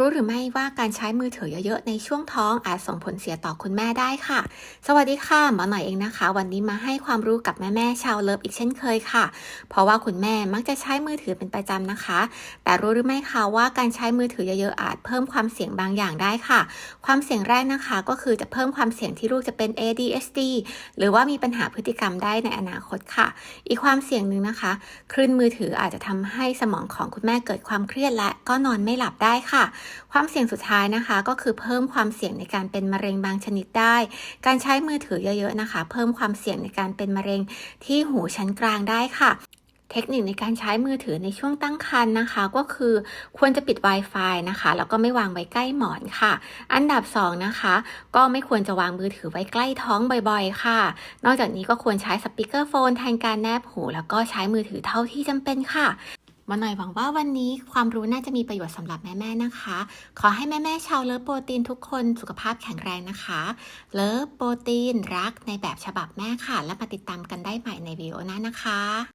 รู้หรือไม่ว่าการใช้มือถือเยอะๆ ในช่วงท้องอาจส่งผลเสียต่อคุณแม่ได้ค่ะ สวัสดีค่ะหมอหน่อยเองนะคะ วันนี้มาให้ความรู้กับแม่ๆชาวเลิฟอีกเช่นเคยค่ะ เพราะว่าคุณแม่มักจะใช้มือถือเป็นประจำนะคะ แต่รู้หรือไม่คะว่าการใช้มือถือเยอะๆอาจเพิ่มความเสี่ยงบางอย่างได้ค่ะ ความเสี่ยงแรกนะคะก็คือจะเพิ่มความเสี่ยงที่ลูกจะเป็น ADHD หรือว่ามีปัญหาพฤติกรรมได้ในอนาคตค่ะ อีกความเสี่ยงหนึ่งนะคะคลื่นมือถืออาจจะทำให้สมองของคุณแม่เกิดความเครียดและก็นอนไม่หลับได้ค่ะความเสี่ยงสุดท้ายนะคะ ก็คือเพิ่มความเสี่ยงในการเป็นมะเร็งบางชนิดได้ การใช้มือถือเยอะๆนะคะ เพิ่มความเสี่ยงในการเป็นมะเร็งที่หูชั้นกลางได้ค่ะเทคนิคในการใช้มือถือในช่วงตั้งครรภ์นะคะ ก็คือควรจะปิด Wi-Fi นะคะ แล้วก็ไม่วางไว้ใกล้หมอนค่ะ อันดับสองนะคะ ก็ไม่ควรจะวางมือถือไว้ใกล้ท้องบ่อยๆ ค่ะ นอกจากนี้ก็ควรใช้สปีกเกอร์โฟนแทนการแนบหู แล้วก็ใช้มือถือเท่าที่จำเป็นค่ะ มาหน่อยหวังว่าวันนี้ความรู้น่าจะมีประโยชน์สำหรับแม่ๆนะคะ ขอให้แม่ๆชาวเลิฟโปรตีนทุกคนสุขภาพแข็งแรงนะคะ เลิฟโปรตีนรักในแบบฉบับแม่ค่ะ และมาติดตามกันได้ใหม่ในวิดีโอหน้านะคะ